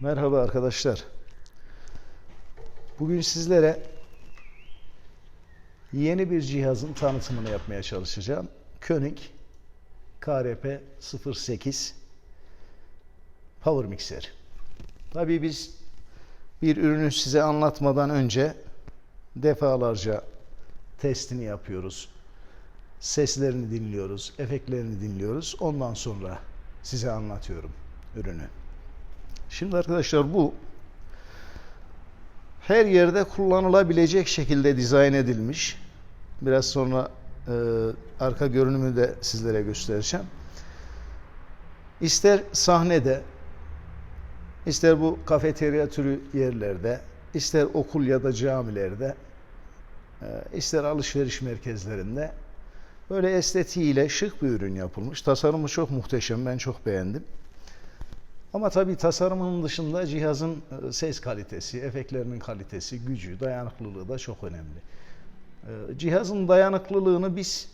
Merhaba arkadaşlar. Bugün sizlere yeni bir cihazın tanıtımını yapmaya çalışacağım. Koenig KRP 08 Power Mixer. Tabii biz bir ürünü size anlatmadan önce defalarca testini yapıyoruz. Seslerini dinliyoruz, efektlerini dinliyoruz. Ondan sonra size anlatıyorum ürünü. Şimdi arkadaşlar bu her yerde kullanılabilecek şekilde dizayn edilmiş. Biraz sonra e, arka görünümü de sizlere göstereceğim. İster sahnede, ister bu kafeterya türü yerlerde, ister okul ya da camilerde, e, ister alışveriş merkezlerinde böyle estetiğiyle şık bir ürün yapılmış. Tasarımı çok muhteşem, ben çok beğendim. Ama tabii tasarımının dışında cihazın e, ses kalitesi, efektlerinin kalitesi, gücü, dayanıklılığı da çok önemli. E, Cihazın dayanıklılığını biz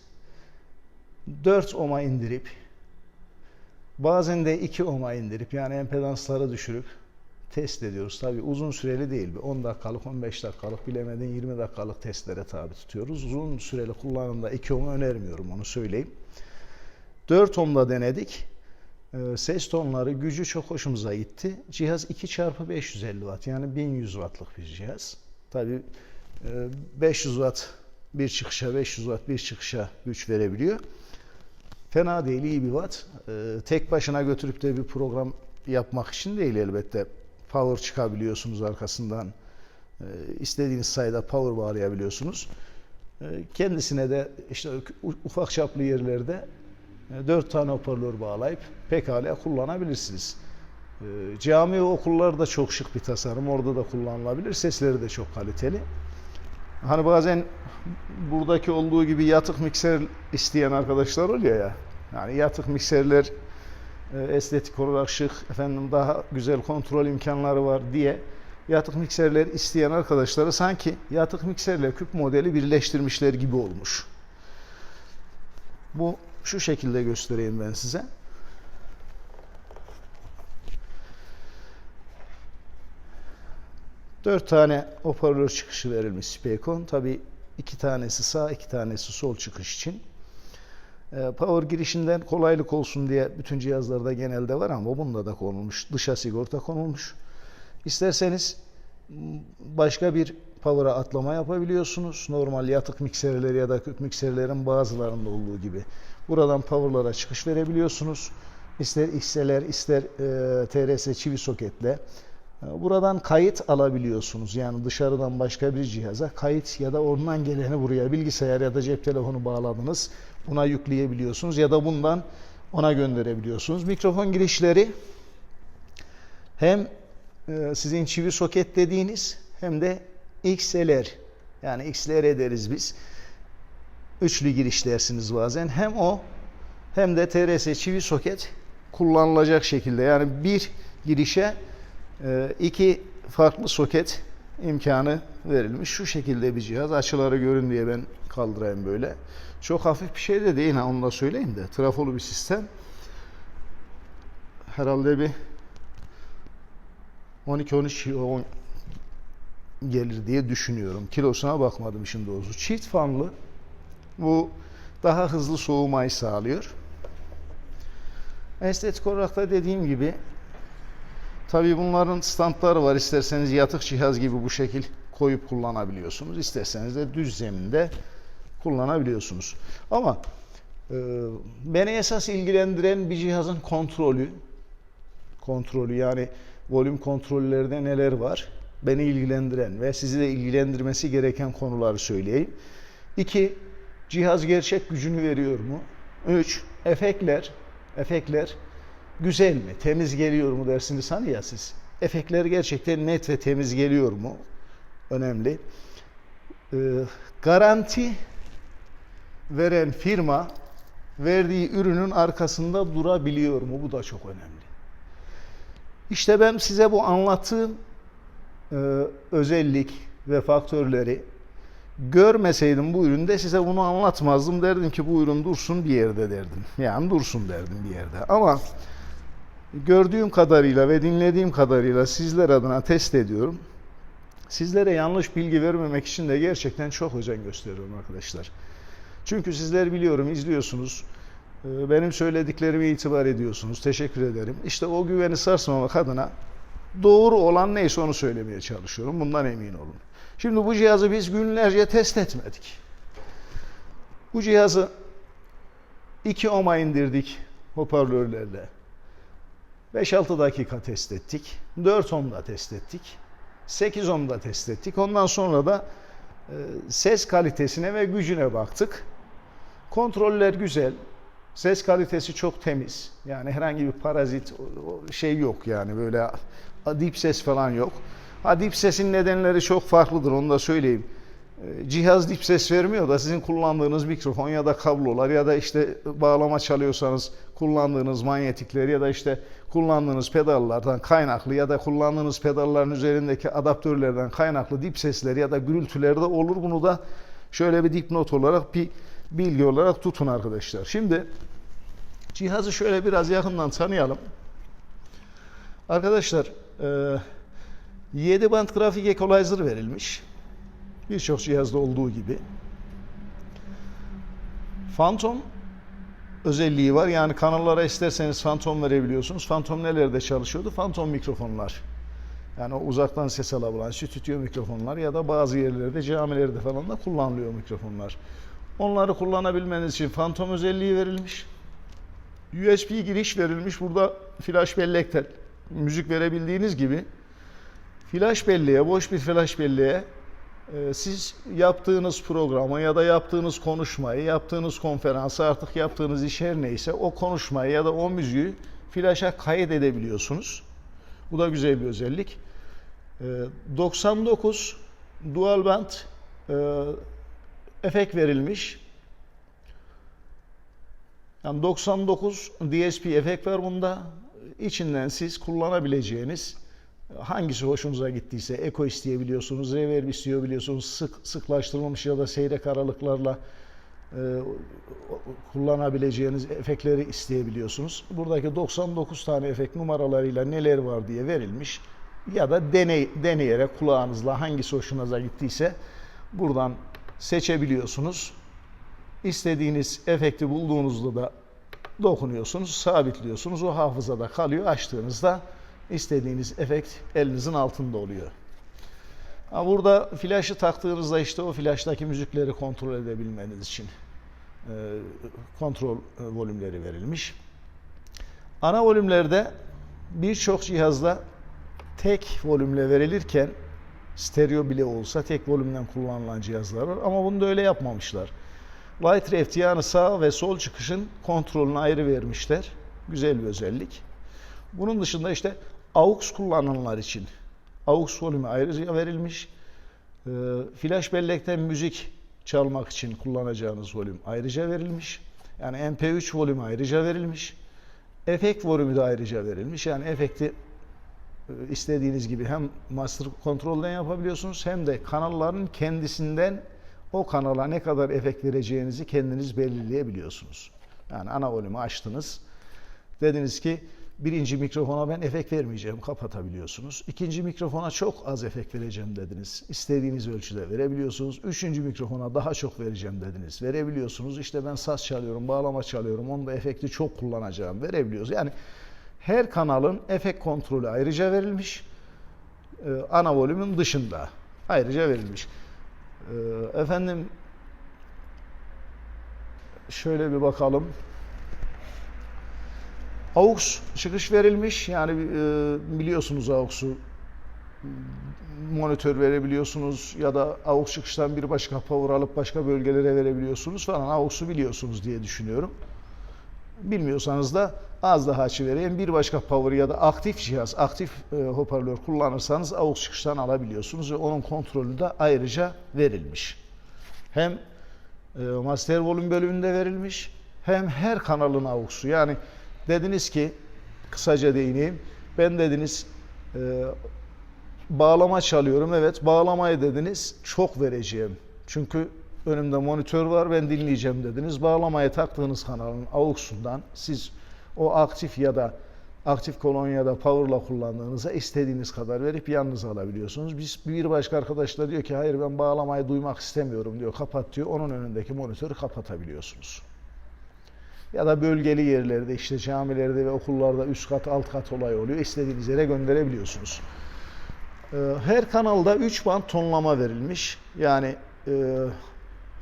4 ohm'a indirip bazen de 2 ohm'a indirip yani empedansları düşürüp test ediyoruz. Tabii uzun süreli değil. Bir 10 dakikalık, 15 dakikalık, bilemedin 20 dakikalık testlere tabi tutuyoruz. Uzun süreli kullanımda 2 ohm önermiyorum onu söyleyeyim. 4 ohm'da denedik. Ee, ses tonları, gücü çok hoşumuza gitti. Cihaz 2 çarpı 550 watt yani 1100 wattlık bir cihaz. Tabii e, 500 watt bir çıkışa, 500 watt bir çıkışa güç verebiliyor. Fena değil, iyi bir watt. Ee, tek başına götürüp de bir program yapmak için değil elbette. Power çıkabiliyorsunuz arkasından. Ee, istediğiniz sayıda power bağlayabiliyorsunuz. Kendisine de işte ufak çaplı yerlerde 4 tane hoparlör bağlayıp pekala kullanabilirsiniz. Ee, Cami ve okullarda çok şık bir tasarım. Orada da kullanılabilir. Sesleri de çok kaliteli. Hani bazen buradaki olduğu gibi yatık mikser isteyen arkadaşlar oluyor ya. Yani yatık mikserler e, estetik olarak şık, efendim daha güzel kontrol imkanları var diye yatık mikserler isteyen arkadaşları sanki yatık mikserle küp modeli birleştirmişler gibi olmuş. Bu şu şekilde göstereyim ben size. Dört tane hoparlör çıkışı verilmiş Specon. Tabi iki tanesi sağ, iki tanesi sol çıkış için. Ee, Power girişinden kolaylık olsun diye bütün cihazlarda genelde var ama bunda da konulmuş. Dışa sigorta konulmuş. İsterseniz başka bir power'a atlama yapabiliyorsunuz. Normal yatık mikserler ya da küp mikserlerin bazılarında olduğu gibi. Buradan power'lara çıkış verebiliyorsunuz. İster XLR ister e, TRS çivi soketle. E, Buradan kayıt alabiliyorsunuz. Yani dışarıdan başka bir cihaza kayıt ya da oradan geleni buraya bilgisayar ya da cep telefonu bağladınız. Buna yükleyebiliyorsunuz ya da bundan ona gönderebiliyorsunuz. Mikrofon girişleri hem e, sizin çivi soket dediğiniz hem de XLR yani XLR deriz biz. Üçlü giriş dersiniz bazen. Hem o hem de TRS çivi soket kullanılacak şekilde. Yani bir girişe e, iki farklı soket imkanı verilmiş. Şu şekilde bir cihaz. Açıları görün diye ben kaldırayım böyle. Çok hafif bir şey de değil ha onu da söyleyeyim de. Trafolu bir sistem. Herhalde bir 12-13 10 gelir diye düşünüyorum. Kilosuna bakmadım işin doğrusu. Çift fanlı. Bu daha hızlı soğumayı sağlıyor. Estetik olarak da dediğim gibi tabi bunların standları var. İsterseniz yatık cihaz gibi bu şekil koyup kullanabiliyorsunuz. İsterseniz de düz zeminde kullanabiliyorsunuz. Ama e, beni esas ilgilendiren bir cihazın kontrolü kontrolü yani volüm kontrollerde neler var? Beni ilgilendiren ve sizi de ilgilendirmesi gereken konuları söyleyeyim. 2. Cihaz gerçek gücünü veriyor mu? 3. Efektler. Efektler güzel mi? Temiz geliyor mu dersiniz hani ya siz. Efektler gerçekten net ve temiz geliyor mu? Önemli. Ee, garanti veren firma verdiği ürünün arkasında durabiliyor mu? Bu da çok önemli. İşte ben size bu anlattığım e, özellik ve faktörleri görmeseydim bu üründe size bunu anlatmazdım. Derdim ki bu ürün dursun bir yerde derdim. Yani dursun derdim bir yerde. Ama gördüğüm kadarıyla ve dinlediğim kadarıyla sizler adına test ediyorum. Sizlere yanlış bilgi vermemek için de gerçekten çok özen gösteriyorum arkadaşlar. Çünkü sizler biliyorum, izliyorsunuz. Ee, Benim söylediklerime itibar ediyorsunuz. Teşekkür ederim. İşte o güveni sarsmamak adına doğru olan neyse onu söylemeye çalışıyorum. Bundan emin olun. Şimdi bu cihazı biz günlerce test etmedik. Bu cihazı 2 ohm'a indirdik hoparlörlerle. 5-6 dakika test ettik. 4 ohm'da test ettik. 8 ohm'da test ettik. Ondan sonra da e, ses kalitesine ve gücüne baktık. Kontroller güzel. Ses kalitesi çok temiz. Yani herhangi bir parazit şey yok yani böyle dip ses falan yok. Ha dip sesin nedenleri çok farklıdır onu da söyleyeyim. E, Cihaz dip ses vermiyor da sizin kullandığınız mikrofon ya da kablolar ya da işte bağlama çalıyorsanız kullandığınız manyetikler ya da işte kullandığınız pedallardan kaynaklı ya da kullandığınız pedalların üzerindeki adaptörlerden kaynaklı dip sesleri ya da gürültüler de olur. Bunu da şöyle bir dipnot olarak bir bilgi olarak tutun arkadaşlar. Şimdi cihazı şöyle biraz yakından tanıyalım. Arkadaşlar e, 7 band grafik equalizer verilmiş. Birçok cihazda olduğu gibi. Phantom özelliği var. Yani kanallara isterseniz Phantom verebiliyorsunuz. Phantom nelerde çalışıyordu? Phantom mikrofonlar. Yani o uzaktan ses alabilen stüdyo mikrofonlar ya da bazı yerlerde camilerde falan da kullanılıyor mikrofonlar. Onları kullanabilmeniz için Phantom özelliği verilmiş. USB giriş verilmiş. Burada flash bellekten müzik verebildiğiniz gibi flash belleğe, boş bir flash belleğe e, siz yaptığınız programı ya da yaptığınız konuşmayı, yaptığınız konferansı artık yaptığınız iş her neyse o konuşmayı ya da o müziği flaşa kayıt edebiliyorsunuz. Bu da güzel bir özellik. E, 99 dual band e, efekt verilmiş. Yani 99 DSP efekt var bunda. İçinden siz kullanabileceğiniz hangisi hoşunuza gittiyse eko isteyebiliyorsunuz, reverb isteyebiliyorsunuz, sık sıklaştırılmış ya da seyrek aralıklarla e, kullanabileceğiniz efektleri isteyebiliyorsunuz. Buradaki 99 tane efekt numaralarıyla neler var diye verilmiş ya da deney deneyerek kulağınızla hangisi hoşunuza gittiyse buradan seçebiliyorsunuz. İstediğiniz efekti bulduğunuzda da dokunuyorsunuz, sabitliyorsunuz. O hafızada kalıyor. Açtığınızda istediğiniz efekt elinizin altında oluyor. Ha burada flaşı taktığınızda işte o flashtaki müzikleri kontrol edebilmeniz için e, kontrol e, volümleri verilmiş. Ana volümlerde birçok cihazda tek volümle verilirken stereo bile olsa tek volümden kullanılan cihazlar var ama bunu da öyle yapmamışlar. Light left yani sağ ve sol çıkışın kontrolünü ayrı vermişler. Güzel bir özellik. Bunun dışında işte AUX kullananlar için AUX volümü ayrıca verilmiş. Ee, Flash bellekten müzik çalmak için kullanacağınız volüm ayrıca verilmiş. Yani MP3 volümü ayrıca verilmiş. Efekt volümü de ayrıca verilmiş. Yani efekti istediğiniz gibi hem master kontrolden yapabiliyorsunuz hem de kanalların kendisinden o kanala ne kadar efekt vereceğinizi kendiniz belirleyebiliyorsunuz. Yani ana volümü açtınız. Dediniz ki birinci mikrofona ben efekt vermeyeceğim, kapatabiliyorsunuz. İkinci mikrofona çok az efekt vereceğim dediniz. İstediğiniz ölçüde verebiliyorsunuz. Üçüncü mikrofona daha çok vereceğim dediniz. Verebiliyorsunuz. İşte ben saz çalıyorum, bağlama çalıyorum. Onda efekti çok kullanacağım. Verebiliyoruz. Yani her kanalın efekt kontrolü ayrıca verilmiş. Ee, ana volümün dışında ayrıca verilmiş. Ee, efendim şöyle bir bakalım. AUX çıkış verilmiş. Yani e, biliyorsunuz AUX'u monitör verebiliyorsunuz ya da AUX çıkıştan bir başka power alıp başka bölgelere verebiliyorsunuz falan. AUX'u biliyorsunuz diye düşünüyorum. Bilmiyorsanız da az daha açı vereyim. Bir başka power ya da aktif cihaz, aktif e, hoparlör kullanırsanız AUX çıkıştan alabiliyorsunuz ve onun kontrolü de ayrıca verilmiş. Hem e, master volüm bölümünde verilmiş hem her kanalın AUX'u. Yani dediniz ki kısaca değineyim. Ben dediniz e, bağlama çalıyorum. Evet bağlamayı dediniz çok vereceğim. Çünkü önümde monitör var ben dinleyeceğim dediniz. Bağlamaya taktığınız kanalın AUX'undan siz o aktif ya da aktif kolonyada power'la kullandığınızda istediğiniz kadar verip yanınıza alabiliyorsunuz. Biz bir başka arkadaş da diyor ki hayır ben bağlamayı duymak istemiyorum diyor. Kapat diyor. Onun önündeki monitörü kapatabiliyorsunuz. Ya da bölgeli yerlerde işte camilerde ve okullarda üst kat alt kat olay oluyor. İstediğiniz yere gönderebiliyorsunuz. Ee, Her kanalda 3 band tonlama verilmiş. Yani e,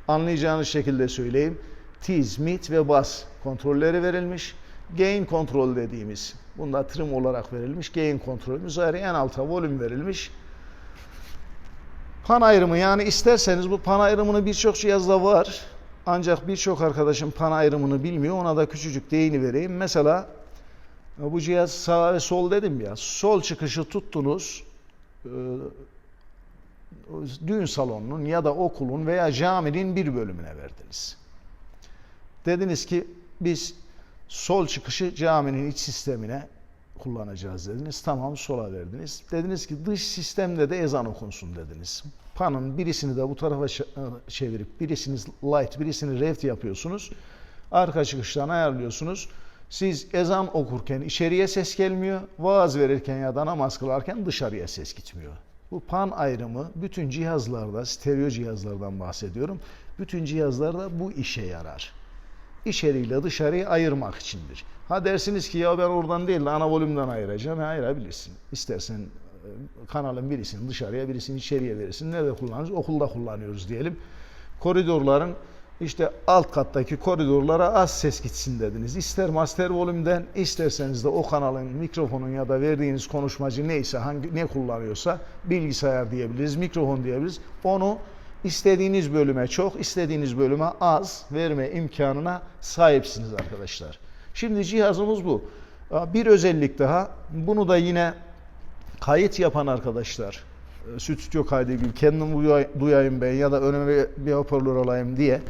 anlayacağınız şekilde söyleyeyim. Tiz, mid ve bas kontrolleri verilmiş. Gain kontrol dediğimiz, bunda trim olarak verilmiş. Gain kontrolümüz ayrı en alta volüm verilmiş. Pan ayrımı yani isterseniz bu pan ayrımını birçok cihazda var. Ancak birçok arkadaşım pan ayrımını bilmiyor. Ona da küçücük değini vereyim. Mesela bu cihaz sağ ve sol dedim ya. Sol çıkışı tuttunuz. E, düğün salonunun ya da okulun veya caminin bir bölümüne verdiniz. Dediniz ki biz sol çıkışı caminin iç sistemine kullanacağız dediniz. Tamam sola verdiniz. Dediniz ki dış sistemde de ezan okunsun dediniz. Panın birisini de bu tarafa ç- çevirip birisini light birisini left yapıyorsunuz. Arka çıkıştan ayarlıyorsunuz. Siz ezan okurken içeriye ses gelmiyor. Vaaz verirken ya da namaz kılarken dışarıya ses gitmiyor. Bu pan ayrımı bütün cihazlarda, stereo cihazlardan bahsediyorum. Bütün cihazlarda bu işe yarar içeriyle dışarıyı ayırmak içindir. Ha dersiniz ki ya ben oradan değil de ana volümden ayıracağım. Ha, ayırabilirsin. İstersen e, kanalın birisini dışarıya birisini içeriye verirsin. Nerede kullanırız? Okulda kullanıyoruz diyelim. Koridorların işte alt kattaki koridorlara az ses gitsin dediniz. İster master volümden isterseniz de o kanalın mikrofonun ya da verdiğiniz konuşmacı neyse hangi ne kullanıyorsa bilgisayar diyebiliriz, mikrofon diyebiliriz. Onu istediğiniz bölüme çok, istediğiniz bölüme az verme imkanına sahipsiniz arkadaşlar. Şimdi cihazımız bu. Bir özellik daha. Bunu da yine kayıt yapan arkadaşlar, e, stüdyo kaydı kendim duyay- duyayım ben ya da önüme bir hoparlör alayım diye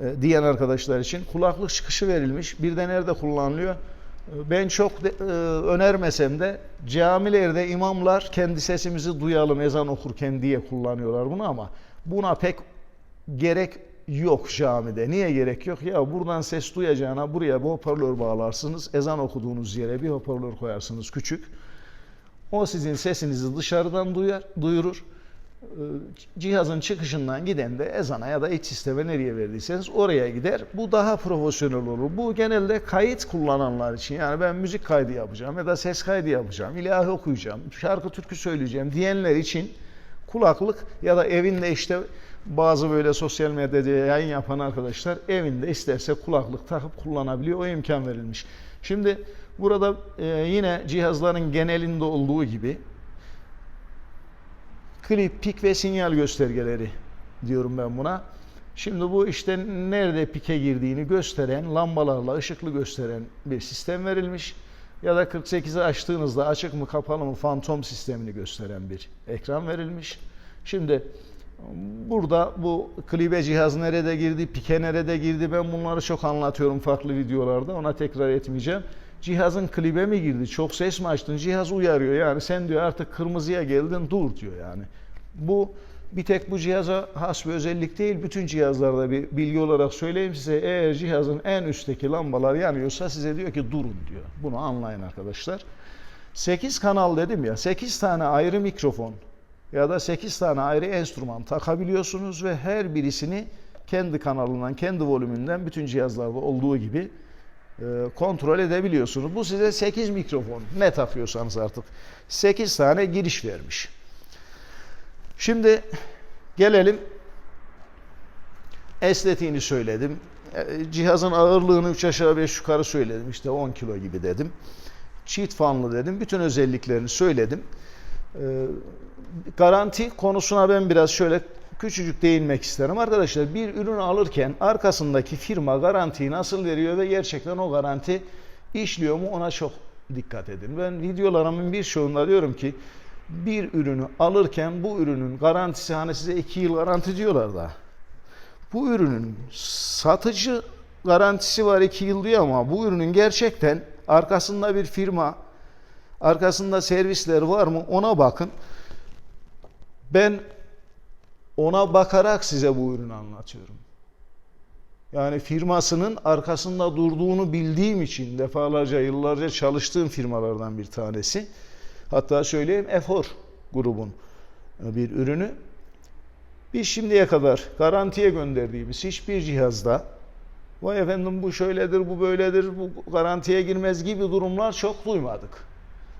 e, diyen arkadaşlar için kulaklık çıkışı verilmiş. Bir de nerede kullanılıyor? E, Ben çok e, önermesem de camilerde imamlar kendi sesimizi duyalım ezan okurken diye kullanıyorlar bunu ama buna pek gerek yok camide. Niye gerek yok? Ya buradan ses duyacağına buraya bir hoparlör bağlarsınız. Ezan okuduğunuz yere bir hoparlör koyarsınız küçük. O sizin sesinizi dışarıdan duyar, duyurur. Ee, Cihazın çıkışından giden de ezana ya da iç sisteme nereye verdiyseniz oraya gider. Bu daha profesyonel olur. Bu genelde kayıt kullananlar için. Yani ben müzik kaydı yapacağım ya da ses kaydı yapacağım, ilahi okuyacağım, şarkı türkü söyleyeceğim diyenler için kulaklık ya da evinde işte bazı böyle sosyal medyada yayın yapan arkadaşlar evinde isterse kulaklık takıp kullanabiliyor. O imkan verilmiş. Şimdi burada e, yine cihazların genelinde olduğu gibi klip, pik ve sinyal göstergeleri diyorum ben buna. Şimdi bu işte nerede pike girdiğini gösteren, lambalarla ışıklı gösteren bir sistem verilmiş. Ya da 48'i açtığınızda açık mı kapalı mı fantom sistemini gösteren bir ekran verilmiş. Şimdi burada bu klibe cihaz nerede girdi, pike nerede girdi ben bunları çok anlatıyorum farklı videolarda ona tekrar etmeyeceğim. Cihazın klibe mi girdi, çok ses mi açtın, cihaz uyarıyor yani sen diyor artık kırmızıya geldin dur diyor yani. Bu bir tek bu cihaza has bir özellik değil. Bütün cihazlarda bir bilgi olarak söyleyeyim size. Eğer cihazın en üstteki lambalar yanıyorsa size diyor ki durun diyor. Bunu anlayın arkadaşlar. 8 kanal dedim ya. 8 tane ayrı mikrofon ya da 8 tane ayrı enstrüman takabiliyorsunuz ve her birisini kendi kanalından, kendi volümünden bütün cihazlarda olduğu gibi kontrol edebiliyorsunuz. Bu size 8 mikrofon ne takıyorsanız artık 8 tane giriş vermiş. Şimdi gelelim estetiğini söyledim. E, Cihazın ağırlığını 3 aşağı 5 yukarı söyledim. İşte 10 kilo gibi dedim. Çift fanlı dedim. Bütün özelliklerini söyledim. E, Garanti konusuna ben biraz şöyle küçücük değinmek isterim. Arkadaşlar bir ürün alırken arkasındaki firma garantiyi nasıl veriyor ve gerçekten o garanti işliyor mu ona çok dikkat edin. Ben videolarımın birçoğunda diyorum ki bir ürünü alırken bu ürünün garantisi hani size 2 yıl garanti diyorlar da bu ürünün satıcı garantisi var 2 yıl diyor ama bu ürünün gerçekten arkasında bir firma arkasında servisler var mı ona bakın. Ben ona bakarak size bu ürünü anlatıyorum. Yani firmasının arkasında durduğunu bildiğim için defalarca yıllarca çalıştığım firmalardan bir tanesi. Hatta söyleyeyim Efor grubun bir ürünü. Biz şimdiye kadar garantiye gönderdiğimiz hiçbir cihazda vay efendim bu şöyledir, bu böyledir, bu garantiye girmez gibi durumlar çok duymadık.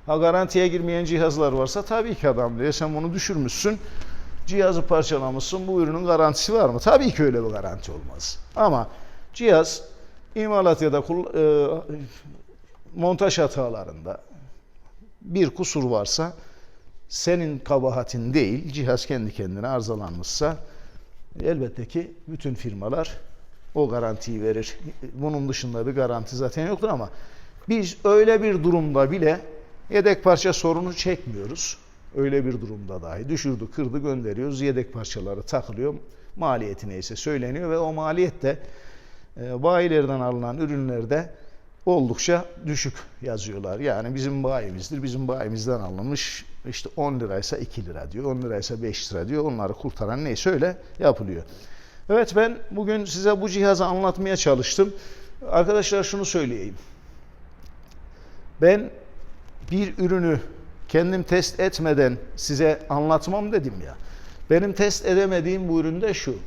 Ha garantiye girmeyen cihazlar varsa tabii ki adam diyor sen bunu düşürmüşsün. Cihazı parçalamışsın. Bu ürünün garantisi var mı? Tabii ki öyle bir garanti olmaz. Ama cihaz imalat ya da e, montaj hatalarında bir kusur varsa senin kabahatin değil, cihaz kendi kendine arızalanmışsa elbette ki bütün firmalar o garantiyi verir. Bunun dışında bir garanti zaten yoktur ama biz öyle bir durumda bile yedek parça sorunu çekmiyoruz. Öyle bir durumda dahi düşürdü, kırdı gönderiyoruz. Yedek parçaları takılıyor. Maliyeti neyse söyleniyor ve o maliyet de e, bayilerden alınan ürünlerde oldukça düşük yazıyorlar. Yani bizim bayimizdir. Bizim bayimizden alınmış işte 10 liraysa 2 lira diyor. 10 liraysa 5 lira diyor. Onları kurtaran neyse öyle yapılıyor. Evet ben bugün size bu cihazı anlatmaya çalıştım. Arkadaşlar şunu söyleyeyim. Ben bir ürünü kendim test etmeden size anlatmam dedim ya. Benim test edemediğim bu üründe şu.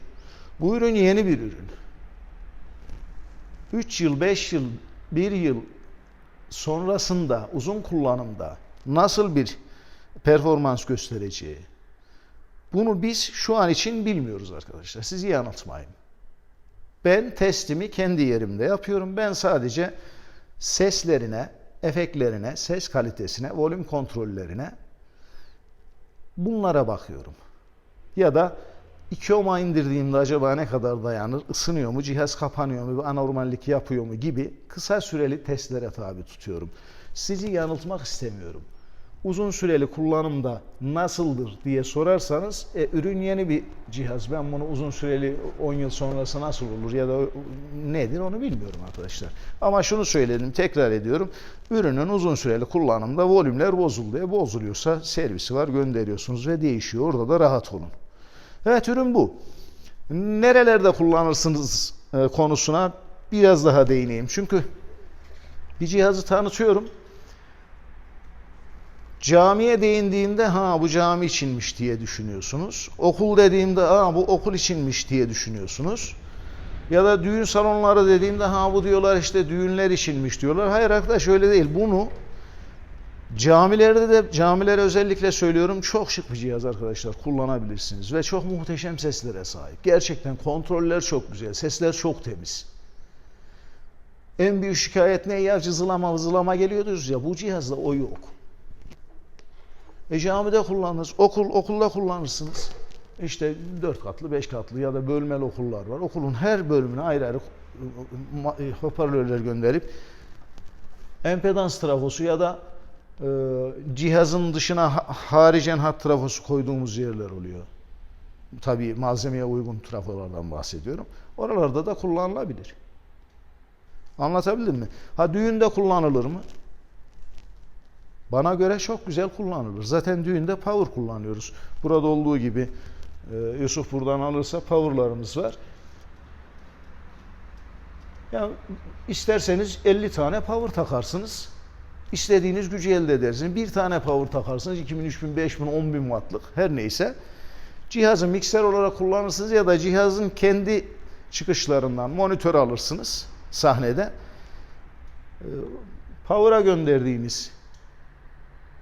Bu ürün yeni bir ürün. 3 yıl, 5 yıl, 1 yıl sonrasında uzun kullanımda nasıl bir performans göstereceği bunu biz şu an için bilmiyoruz arkadaşlar. Sizi yanıltmayın. Ben testimi kendi yerimde yapıyorum. Ben sadece seslerine, efektlerine, ses kalitesine, volüm kontrollerine bunlara bakıyorum. Ya da iki oma indirdiğimde acaba ne kadar dayanır, ısınıyor mu, cihaz kapanıyor mu, bir anormallik yapıyor mu gibi kısa süreli testlere tabi tutuyorum. Sizi yanıltmak istemiyorum uzun süreli kullanımda nasıldır diye sorarsanız e, ürün yeni bir cihaz. Ben bunu uzun süreli 10 yıl sonrası nasıl olur ya da nedir onu bilmiyorum arkadaşlar. Ama şunu söyledim tekrar ediyorum. Ürünün uzun süreli kullanımda volümler bozuldu. E, bozuluyorsa servisi var gönderiyorsunuz ve değişiyor. Orada da rahat olun. Evet ürün bu. Nerelerde kullanırsınız e, konusuna biraz daha değineyim. Çünkü bir cihazı tanıtıyorum Camiye değindiğimde ha bu cami içinmiş diye düşünüyorsunuz. Okul dediğimde ha bu okul içinmiş diye düşünüyorsunuz. Ya da düğün salonları dediğimde ha bu diyorlar işte düğünler içinmiş diyorlar. Hayır arkadaş öyle değil. Bunu camilerde de camilere özellikle söylüyorum çok şık bir cihaz arkadaşlar kullanabilirsiniz. Ve çok muhteşem seslere sahip. Gerçekten kontroller çok güzel. Sesler çok temiz. En büyük şikayet ne ya cızılama vızılama geliyoruz ya bu cihazda o yok. E camide kullanırız, okul okulda kullanırsınız. İşte dört katlı, beş katlı ya da bölmeli okullar var. Okulun her bölümüne ayrı ayrı e, hoparlörler gönderip empedans trafosu ya da e, cihazın dışına haricen hat trafosu koyduğumuz yerler oluyor. Tabii malzemeye uygun trafolardan bahsediyorum. Oralarda da kullanılabilir. Anlatabildim mi? Ha düğünde kullanılır mı? Bana göre çok güzel kullanılır. Zaten düğünde power kullanıyoruz. Burada olduğu gibi e, Yusuf buradan alırsa powerlarımız var. Ya isterseniz 50 tane power takarsınız. İstediğiniz gücü elde edersiniz. Bir tane power takarsınız. 2000, 3000, 5000, 10000 wattlık her neyse. Cihazı mikser olarak kullanırsınız ya da cihazın kendi çıkışlarından monitör alırsınız sahnede. E, power'a gönderdiğiniz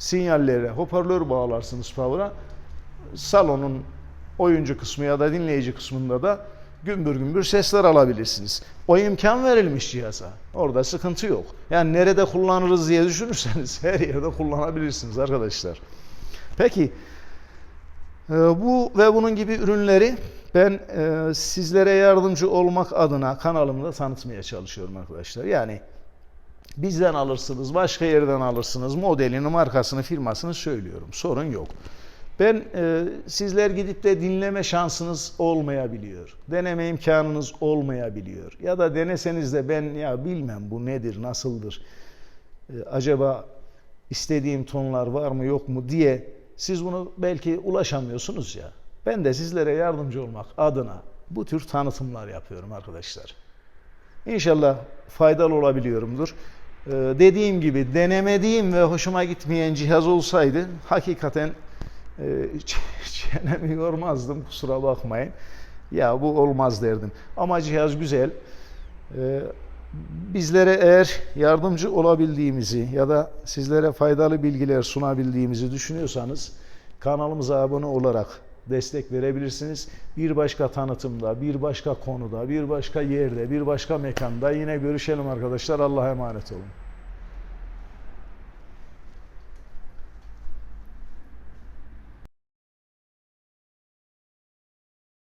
sinyallere hoparlör bağlarsınız power'a. Salonun oyuncu kısmı ya da dinleyici kısmında da gümbür gümbür sesler alabilirsiniz. O imkan verilmiş cihaza. Orada sıkıntı yok. Yani nerede kullanırız diye düşünürseniz her yerde kullanabilirsiniz arkadaşlar. Peki e, bu ve bunun gibi ürünleri ben e, sizlere yardımcı olmak adına kanalımda tanıtmaya çalışıyorum arkadaşlar. Yani Bizden alırsınız, başka yerden alırsınız. Modelini, markasını, firmasını söylüyorum. Sorun yok. Ben e, sizler gidip de dinleme şansınız olmayabiliyor. Deneme imkanınız olmayabiliyor. Ya da deneseniz de ben ya bilmem bu nedir, nasıldır. E, acaba istediğim tonlar var mı yok mu diye siz bunu belki ulaşamıyorsunuz ya. Ben de sizlere yardımcı olmak adına bu tür tanıtımlar yapıyorum arkadaşlar. İnşallah faydalı olabiliyorumdur. Ee, dediğim gibi denemediğim ve hoşuma gitmeyen cihaz olsaydı hakikaten e, çenemi yormazdım kusura bakmayın. Ya bu olmaz derdim. Ama cihaz güzel. Ee, bizlere eğer yardımcı olabildiğimizi ya da sizlere faydalı bilgiler sunabildiğimizi düşünüyorsanız kanalımıza abone olarak destek verebilirsiniz. Bir başka tanıtımda, bir başka konuda, bir başka yerde, bir başka mekanda yine görüşelim arkadaşlar. Allah'a emanet olun.